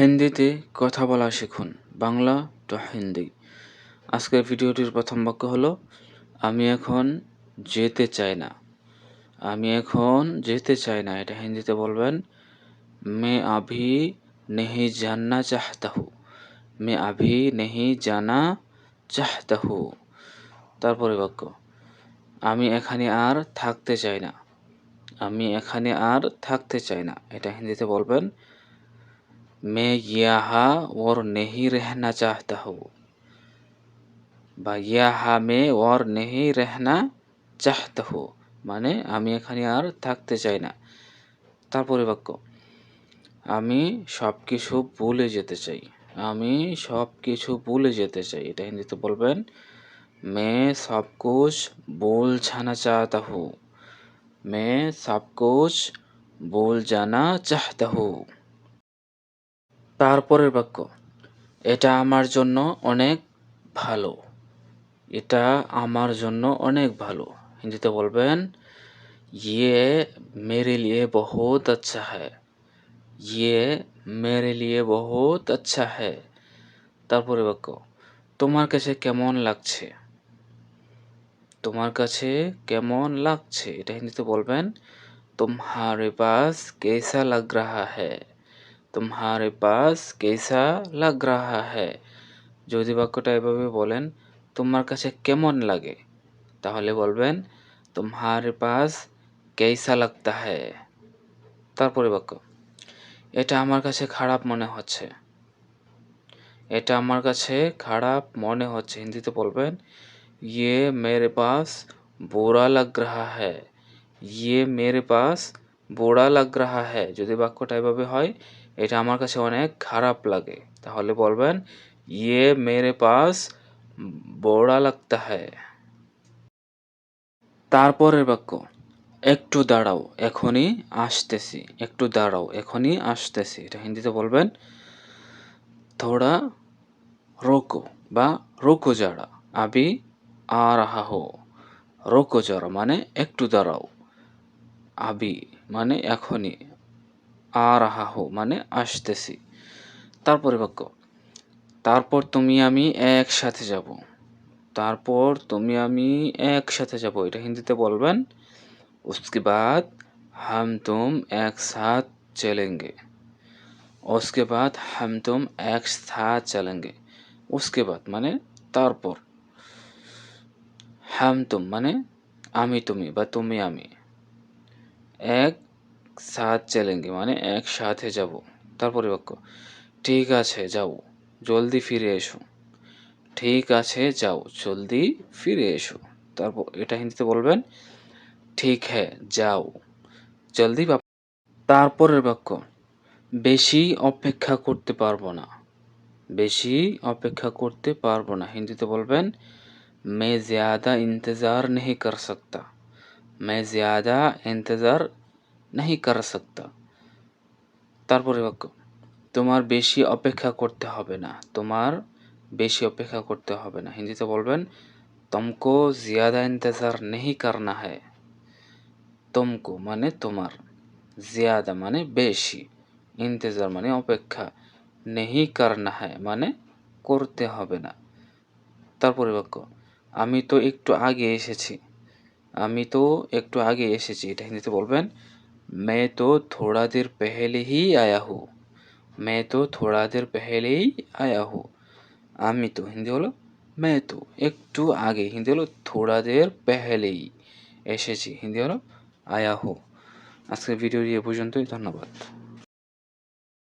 হিন্দিতে কথা বলা শিখুন। বাংলা টু হিন্দি। আজকের ভিডিওটির প্রথম বাক্য হলো, আমি এখন যেতে চাই না। আমি এখন যেতে চাই না। এটা হিন্দিতে বলবেন, মে আভি নেহি জানা চাহতা হু মে আভি নেহি জানা চাহতা হু তারপরে বাক্য, আমি এখানে আর থাকতে চাই না। আমি এখানে আর থাকতে চাই না। এটা হিন্দিতে বলবেন मैं यहाँ और नहीं रहना चाहता हूँ বা ইয়াহা মে ওর নেহি রেহনা চাহতে হো মানে আমি এখানে আর থাকতে চাই না তারপরে বাক্য আমি সব কিছু ভুলে যেতে চাই আমি সব কিছু ভুলে যেতে চাই এটা হিন্দিতে বলবেন মে সব কুছ ভুল জানা চাহতা হু মে সব কুছ ভুল জানা চাহতা হু তারপরের বাক্য, এটা আমার জন্য অনেক ভালো। এটা আমার জন্য অনেক ভালো। হিন্দিতে বলবেন ইয়ে মেরে লিয়ে বহুত আচ্ছা হ্যায়। ইয়ে মেরে লিয়ে বহুত আচ্ছা হ্যায়। তারপরে বাক্য, তোমার কাছে কেমন লাগছে? তোমার কাছে কেমন লাগছে? এটা হিন্দিতে বলবেন, তোমারে পাস কেসা লাগ রাহা হ্যায়? তোমারে পাস কেসা লাগ রাহা হ্যায় যদি বাক্যটা এভাবে বলেন, তোমার কাছে কেমন লাগে? তাহলে বলবেন তোমারে পাস কেসা লাগতা হ্যায় তারপরে বাক্য, এটা আমার কাছে খারাপ মনে হচ্ছে। এটা আমার কাছে খারাপ মনে হচ্ছে। হিন্দিতে বলবেন ইয়ে মেরে পাস বোরা লাগ রাহা হ্যায় ইয়ে মেরে পাস বোড়া লাগ রাহা হ্যায়, যদি বাক্যটা এভাবে হয়, এটা আমার কাছে অনেক খারাপ লাগে। তাহলে বলবেন ইয়ে মেরে পাস বোড়া লাগতা হ্যায়। তারপরের বাক্য, একটু দাঁড়াও, এখনই আসতেছি, একটু দাঁড়াও, এখনই আসতেছি। এটা হিন্দিতে বলবেন, থোড়া রোকো বা রোকো যারা, আবি আ রাহা হো। রোকো যারা মানে একটু দাঁড়াও, আবি মানে এখনই আ রাহা হো মানে আসতেছি তারপরে বাক্য তারপর তুমি আমি একসাথে যাব তারপর তুমি আমি একসাথে যাব এটা হিন্দিতে বলবেন उसके बाद हम तुम एक साथ चलेंगे उसके बाद हम तुम एक साथ चलेंगे उसके बाद মানে তারপর হাম তুম মানে আমি তুমি বা তুমি আমি এক সাত চেলেঙ্গে মানে একসাথে যাব। তারপরে বাক্য ঠিক আছে, যাও। জলদি ফিরে এসো। ঠিক আছে, যাও। জলদি ফিরে এসো। তারপর এটা হিন্দিতে বলবেন, ঠিক হ্যাঁ যাও। জলদি তারপরের বাক্য, বেশি অপেক্ষা করতে পারব না। বেশি অপেক্ষা করতে পারব না। হিন্দিতে বলবেন, মে জাদা ইন্তজার নেহি কর সকতা। ম্যাজিয়াদা ইন্তজার নাহি কর সকতা তারপরে বাক্য তোমার বেশি অপেক্ষা করতে হবে না তোমার বেশি অপেক্ষা করতে হবে না হিন্দিতে বলবেন তমকো জিয়াদা ইন্তজার নেহি করনা হ্যায় তমকো মানে তোমার জিয়াদা মানে বেশি ইন্তজার মানে অপেক্ষা নেহি করনা হ্যায় মানে করতে হবে না তারপরে বাক্য আমি তো একটু আগে এসেছি আমি তো একটু আগে এসেছি, এটা হিন্দিতে বলবেন। মে তো থোড়া দের পেহেলে হি আয়া হু মে তো থোড়া দের পেহেলেই আয়া হু আমি তো, হিন্দি হলো মে তো, একটু আগে, হিন্দি হলো থোড়া দের পেহেলেই এসেছি, হিন্দি হলো আয়া হো আজকের ভিডিও এ পর্যন্তই, ধন্যবাদ।